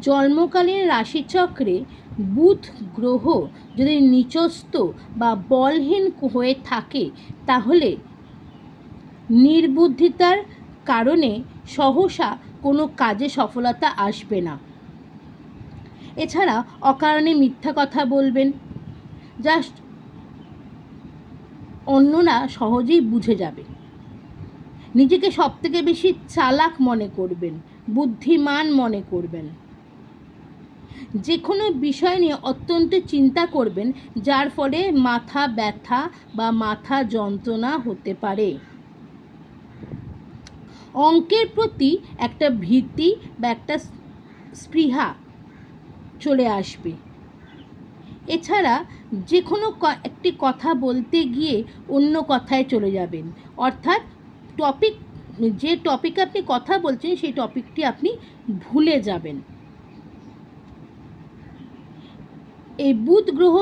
জন্মকালীন রাশিচক্রে বুধ গ্রহ যদি নিচস্ত বা বলহীন হয়ে থাকে, তাহলে নির্বুদ্ধিতার কারণে সহসা কোনো কাজে সফলতা আসবে না। এছাড়া অকারণে মিথ্যা কথা বলবেন জাস্ট অন্যরা সহজেই বুঝে যাবে। নিজেকে সবথেকে বেশি চালাক মনে করবেন, বুদ্ধিমান মনে করবেন। যে কোনো বিষয় নিয়ে অত্যন্ত চিন্তা করবেন, যার ফলে মাথা ব্যথা বা মাথা যন্ত্রণা হতে পারে। অঙ্কের প্রতি একটা ভীতি বা একটা স্পৃহা চলে আসবে। এছাড়া যে কোনো একটি কথা বলতে গিয়ে অন্য কথায় চলে যাবেন। অর্থাৎ টপিক, যে টপিকে আপনি কথা বলছেন, সেই টপিকটি আপনি ভুলে যাবেন। এই বুধ গ্রহ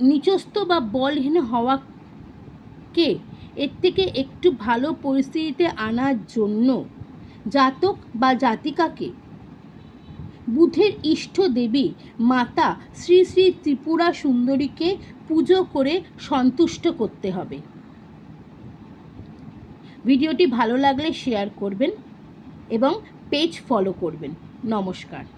নিচস্থ বা বলহীন হওয়াকে এর থেকে একটু ভালো পরিস্থিতিতে আনার জন্য জাতক বা জাতিকাকে? বুধের ইষ্ট দেবী মাতা শ্রী শ্রী ত্রিপুরা সুন্দরীকে পুজো করে সন্তুষ্ট করতে হবে। ভিডিওটি ভালো লাগলে শেয়ার করবেন এবং পেজ ফলো করবেন। নমস্কার।